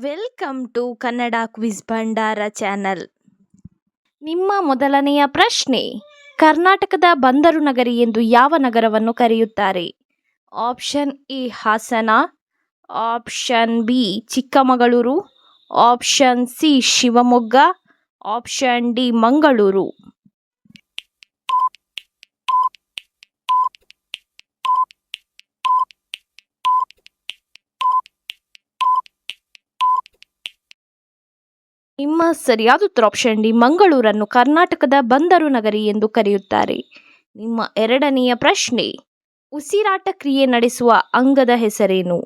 Welcome to Kannada quiz ಭಂಡಾರ channel ನಿಮ್ಮ ಮೊದಲನೆಯ ಪ್ರಶ್ನೆ, ಕರ್ನಾಟಕದ ಬಂದರು ನಗರಿ ಎಂದು ಯಾವ ನಗರವನ್ನು ಕರೆಯುತ್ತಾರೆ? Option A, Hassan. Option B, Chikkamagaluru. Option C, Shivamogga. Option D, Mangaluru. ನಿಮ್ಮ ಸರಿಯಾದ ಉತ್ತರ ಆಪ್ಷನ್ ಡಿ ಮಂಗಳೂರನ್ನು ಕರ್ನಾಟಕದ ಬಂದರು ನಗರಿ ಎಂದು ಕರೆಯುತ್ತಾರೆ. ನಿಮ್ಮ ಎರಡನೆಯ ಪ್ರಶ್ನೆ, ಉಸಿರಾಟ ಕ್ರಿಯೆ ನಡೆಸುವ ಅಂಗದ ಹೆಸರೇನು?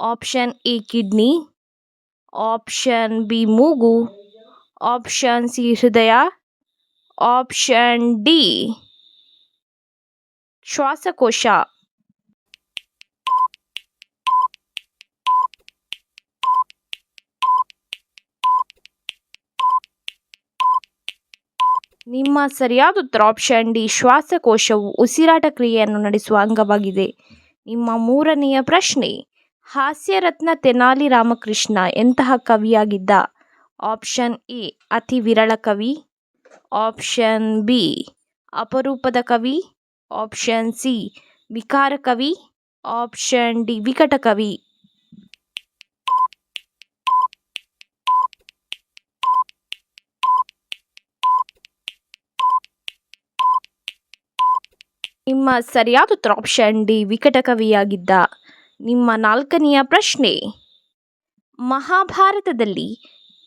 Option A, kidney option B, ಮೂಗು ಆಪ್ಷನ್ ಸಿ, ಹೃದಯ ಆಪ್ಷನ್ ಡಿ, ಶ್ವಾಸಕೋಶ. ನಿಮ್ಮ ಸರಿಯಾದ ಉತ್ತರ ಆಪ್ಷನ್ ಡಿ ಶ್ವಾಸಕೋಶವು ಉಸಿರಾಟ ಕ್ರಿಯೆಯನ್ನು ನಡೆಸುವ ಅಂಗವಾಗಿದೆ. ನಿಮ್ಮ ಮೂರನೆಯ ಪ್ರಶ್ನೆ, ಹಾಸ್ಯರತ್ನ ತೆನಾಲಿ ರಾಮಕೃಷ್ಣ ಎಂತಹ ಕವಿಯಾಗಿದ್ದ? ಆಪ್ಷನ್ ಎ, ಅತಿ ವಿರಳ ಕವಿ. ಆಪ್ಷನ್ ಬಿ, ಅಪರೂಪದ ಕವಿ. ಆಪ್ಷನ್ ಸಿ, ವಿಕಾರ ಕವಿ. ಆಪ್ಷನ್ ಡಿ, ವಿಕಟ ಕವಿ. ನಿಮ್ಮ ಸರಿಯಾದ ಉತ್ತರ ಆಪ್ಷನ್ ಡಿ ವಿಕಟ ಕವಿಯಾಗಿದ್ದ ನಿಮ್ಮ ನಾಲ್ಕನೆಯ ಪ್ರಶ್ನೆ. ಮಹಾಭಾರತದಲ್ಲಿ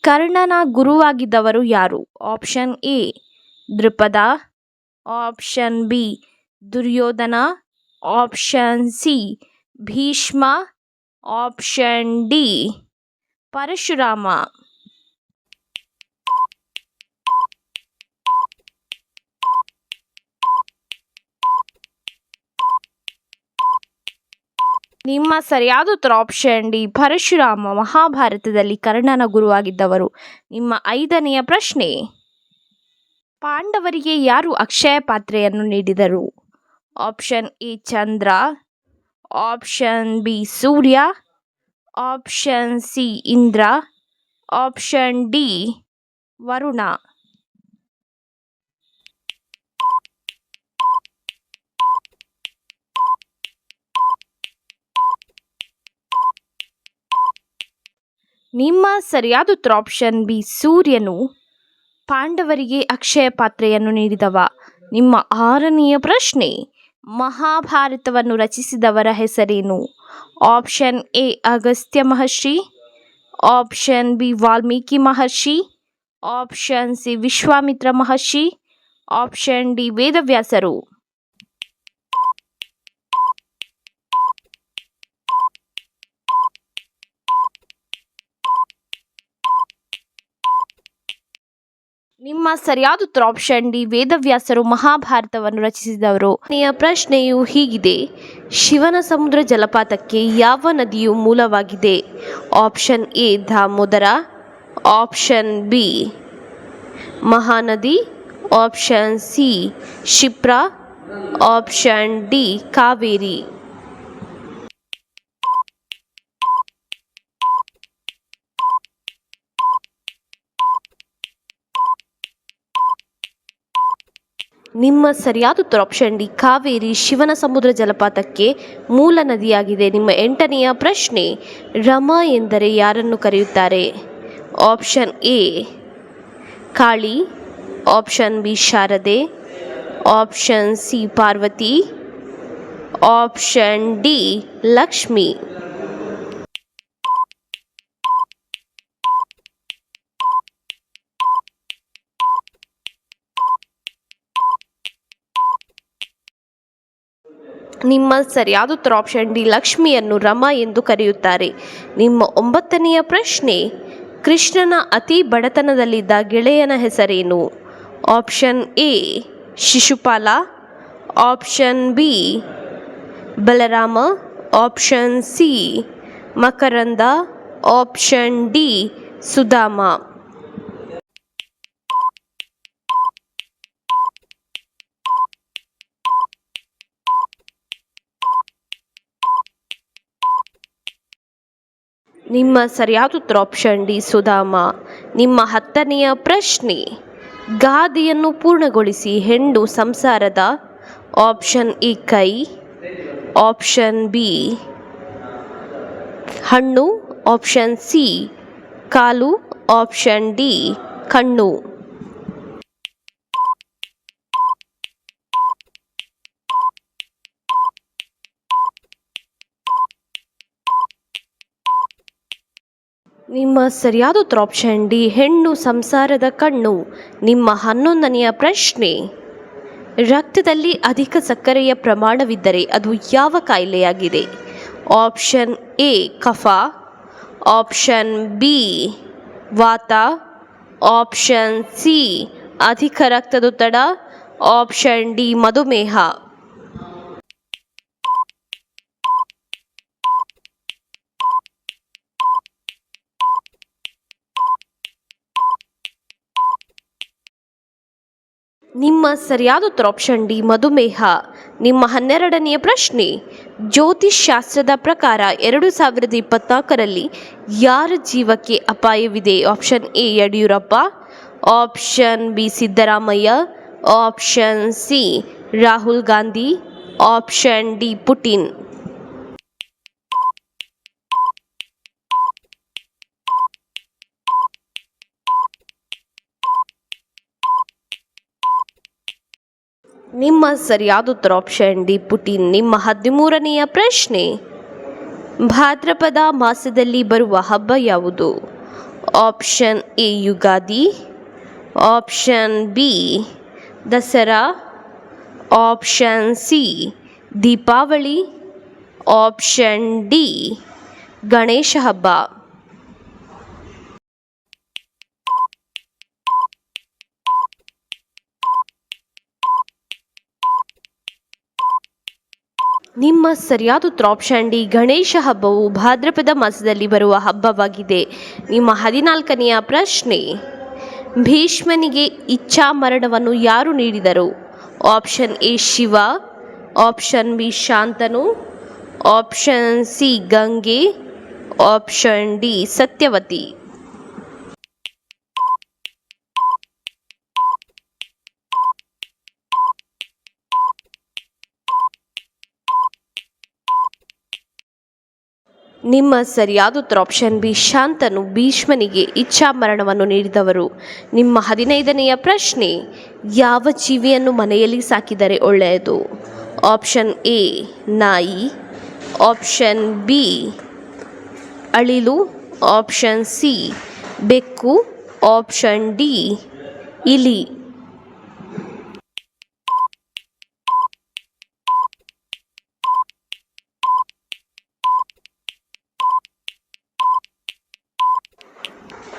ಕರ್ಣನ ಗುರುವಾಗಿದ್ದವರು ಯಾರು? Option A Drupada option B Duryodhana. Option C Bhishma. Option D Parashurama. ನಿಮ್ಮ ಸರಿಯಾದ ಉತ್ತರ ಆಪ್ಷನ್ ಡಿ, ಪರಶುರಾಮ ಮಹಾಭಾರತದಲ್ಲಿ ಕರ್ಣನ ಗುರುವಾಗಿದ್ದವರು. ನಿಮ್ಮ ಐದನೆಯ ಪ್ರಶ್ನೆ. ಪಾಂಡವರಿಗೆ ಯಾರು ಅಕ್ಷಯ ಪಾತ್ರೆಯನ್ನು ನೀಡಿದರು? Option A, Chandra. Option B, Surya. Option C, Indra. Option D, Varuna. ನಿಮ್ಮ ಸರಿಯಾದ ಉತ್ತರ ಆಪ್ಷನ್ ಬಿ ಸೂರ್ಯನು ಪಾಂಡವರಿಗೆ ಅಕ್ಷಯ ಪಾತ್ರೆಯನ್ನು ನೀಡಿದವ. ನಿಮ್ಮ ಆರನೆಯ ಪ್ರಶ್ನೆ, ಮಹಾಭಾರತವನ್ನು ರಚಿಸಿದವರ ಹೆಸರೇನು? Option A Agastya Maharshi. Option B Valmiki Maharshi. Option C Vishwamitra Maharshi. Option D ವೇದವ್ಯಾಸರು. ನಿಮ್ಮ ಸರಿಯಾದ ಉತ್ತರ ಆಪ್ಷನ್ ಡಿ ವೇದವ್ಯಾಸರು ಮಹಾಭಾರತವನ್ನು ರಚಿಸಿದವರು. ಕೊನೆಯ ಪ್ರಶ್ನೆಯು ಹೀಗಿದೆ. ಶಿವನ ಸಮುದ್ರ ಜಲಪಾತಕ್ಕೆ ಯಾವ ನದಿಯು ಮೂಲವಾಗಿದೆ? Option A Damodar. Option B Mahanadi. Option C Shipra. Option D Kaveri. ನಿಮ್ಮ ಸರಿಯಾದ ಉತ್ತರ ಆಪ್ಷನ್ ಡಿ, ಕಾವೇರಿ ಶಿವನ ಸಮುದ್ರ ಜಲಪಾತಕ್ಕೆ ಮೂಲ ನದಿಯಾಗಿದೆ. ನಿಮ್ಮ ಎಂಟನೆಯ ಪ್ರಶ್ನೆ, ರಮ ಎಂದರೆ ಯಾರನ್ನು ಕರೆಯುತ್ತಾರೆ? Option A Kali. Option B Sharade. Option C Parvati. Option D Lakshmi. ನಿಮ್ಮ ಸರಿಯಾದ ಉತ್ತರ ಆಪ್ಷನ್ ಡಿ ಲಕ್ಷ್ಮಿಯನ್ನು ರಮ ಎಂದು ಕರೆಯುತ್ತಾರೆ. ನಿಮ್ಮ ಒಂಬತ್ತನೆಯ ಪ್ರಶ್ನೆ, ಕೃಷ್ಣನ ಅತಿ ಬಡತನದಲ್ಲಿದ್ದ ಗೆಳೆಯನ ಹೆಸರೇನು? Option A Shishupala. Option B Balarama. Option C Makaranda. Option D Sudama. ನಿಮ್ಮ ಸರಿಯಾದ ಉತ್ತರ ಆಪ್ಷನ್ ಡಿ, ಸುಧಾಮ. ನಿಮ್ಮ ಹತ್ತನೆಯ ಪ್ರಶ್ನೆ, ಗಾದೆಯನ್ನು ಪೂರ್ಣಗೊಳಿಸಿ ಹೆಂಡು ಸಂಸಾರದ ಆಪ್ಷನ್ ಇ ಕೈ ಆಪ್ಷನ್ ಬಿ, ಹಣ್ಣು ಆಪ್ಷನ್ ಸಿ, ಕಾಲು ಆಪ್ಷನ್ ಡಿ, ಕಣ್ಣು. ನಿಮ್ಮ ಸರಿಯಾದ ಉತ್ತರ ಆಪ್ಷನ್ ಡಿ ಹೆಣ್ಣು ಸಂಸಾರದ ಕಣ್ಣು. ನಿಮ್ಮ ಹನ್ನೊಂದನೆಯ ಪ್ರಶ್ನೆ. ರಕ್ತದಲ್ಲಿ ಅಧಿಕ ಸಕ್ಕರೆಯ ಪ್ರಮಾಣವಿದ್ದರೆ ಅದು ಯಾವ ಕಾಯಿಲೆಯಾಗಿದೆ? ಆಪ್ಷನ್ ಎ ಕಫ. ಆಪ್ಷನ್ ಬಿ ವಾತ. ಆಪ್ಷನ್ ಸಿ ಅಧಿಕ ರಕ್ತದೊತ್ತಡ. ಆಪ್ಷನ್ ಡಿ ಮಧುಮೇಹ. ಸರಿಯಾದ ಉತ್ತರ ಆಪ್ಷನ್ ಡಿ, ಮಧುಮೇಹ. ನಿಮ್ಮ ಹನ್ನೆರಡನೆಯ ಪ್ರಶ್ನೆ ಜ್ಯೋತಿಷ್ ಶಾಸ್ತ್ರದ ಪ್ರಕಾರ ಎರಡು ಸಾವಿರದ ಇಪ್ಪತ್ನಾಲ್ಕರಲ್ಲಿ ಯಾರ ಜೀವಕ್ಕೆ ಅಪಾಯವಿದೆ? Option A, Yediyurappa. Option B, Siddaramaiah. Option C, Rahul Gandhi. Option D, Putin. ನಿಮ್ಮ ಸರಿಯಾದ ಉತ್ತರ ಆಪ್ಷನ್ ಡಿ ಪುಟಿನ್ ನಿಮ್ಮ ಹದಿಮೂರನೆಯ ಪ್ರಶ್ನೆ. ಭಾದ್ರಪದ ಮಾಸದಲ್ಲಿ ಬರುವ ಹಬ್ಬ ಯಾವುದು? Option A Ugadi option B Dasara option C Deepavali option D Ganesha ಹಬ್ಬ. ನಿಮ್ಮ ಸರಿಯಾದ ತ್ರಾಪ್ಶಾಂಡಿ ಗಣೇಶ ಹಬ್ಬವು ಭಾದ್ರಪದ ಮಾಸದಲ್ಲಿ ಬರುವ ಹಬ್ಬವಾಗಿದೆ. ನಿಮ್ಮ ಹದಿನಾಲ್ಕನೆಯ ಪ್ರಶ್ನೆ, ಭೀಷ್ಮನಿಗೆ ಇಚ್ಛಾ ಮರಣವನ್ನು ಯಾರು ನೀಡಿದರು? Option A Shiva, option B Shantanu, option C Gange, option D Satyavati. ನಿಮ್ಮ ಸರಿಯಾದ ಉತ್ತರ ಆಪ್ಷನ್ ಬಿ ಶಾಂತನು ಭೀಷ್ಮನಿಗೆ ಇಚ್ಛಾ ಮರಣವನ್ನು ನೀಡಿದವರು. ನಿಮ್ಮ ಹದಿನೈದನೆಯ ಪ್ರಶ್ನೆ, ಯಾವ ಜೀವಿಯನ್ನು ಮನೆಯಲ್ಲಿ ಸಾಕಿದರೆ ಒಳ್ಳೆಯದು? ಆಪ್ಷನ್ ಎ ನಾಯಿ. ಆಪ್ಷನ್ ಬಿ ಅಳಿಲು. ಆಪ್ಷನ್ ಸಿ ಬೆಕ್ಕು. ಆಪ್ಷನ್ ಡಿ ಇಲಿ.